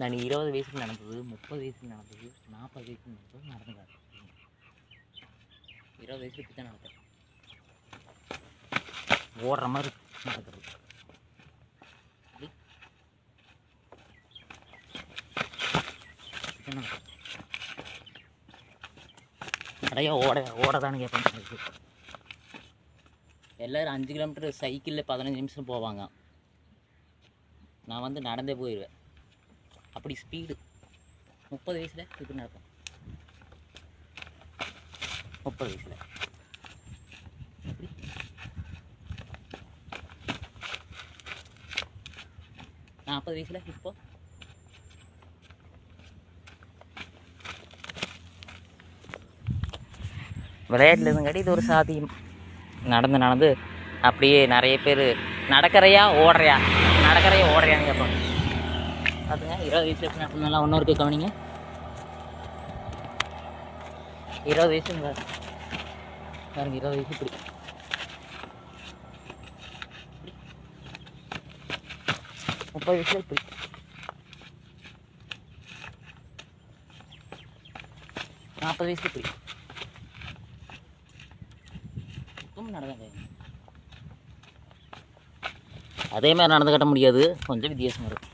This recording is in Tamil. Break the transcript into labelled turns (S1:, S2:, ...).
S1: நான் இருபது வயசுக்கு நடந்தது முப்பது வயசுக்கு நடந்தது நாற்பது வயசுக்கு நடந்தது நடந்து இருபது வயசுக்கு இப்படி தான் நடக்குது ஓடுற மாதிரி நடக்கிறது. நிறையா நிறைய ஓட ஓடதான்னு கேட்பாங்க எல்லோரும் அஞ்சு கிலோமீட்டர் சைக்கிளில் பதினஞ்சு நிமிஷம் போவாங்க. நான் வந்து நடந்தே போயிடுவேன் அப்படி ஸ்பீடு முப்பது வயசில் இப்படி நடக்கும். முப்பது வயசில். நாற்பது வயசில் இப்போ. விளையாட்டில் இருந்தங்காட்டி இது ஒரு சாத்தியம் நடந்து நடந்து அப்படியே நிறைய பேர் நடக்கிறையா ஓடுறியா? நடக்கிறையா ஓடுறியான்னு கேட்பாங்க. பார்த்துங்க இருபது வயசு எப்படி நல்லா ஒன்றும் இன்னொருக்கு கவனிங்க. இருபது வயசு பாருங்க. இருபது வயசு இப்படி. முப்பது வயசு இப்படி. நாற்பது வயசு இப்படி. இப்பவும் அதே மாதிரி நடந்து கட்ட முடியாது. கொஞ்சம் வித்தியாசம் இருக்கும்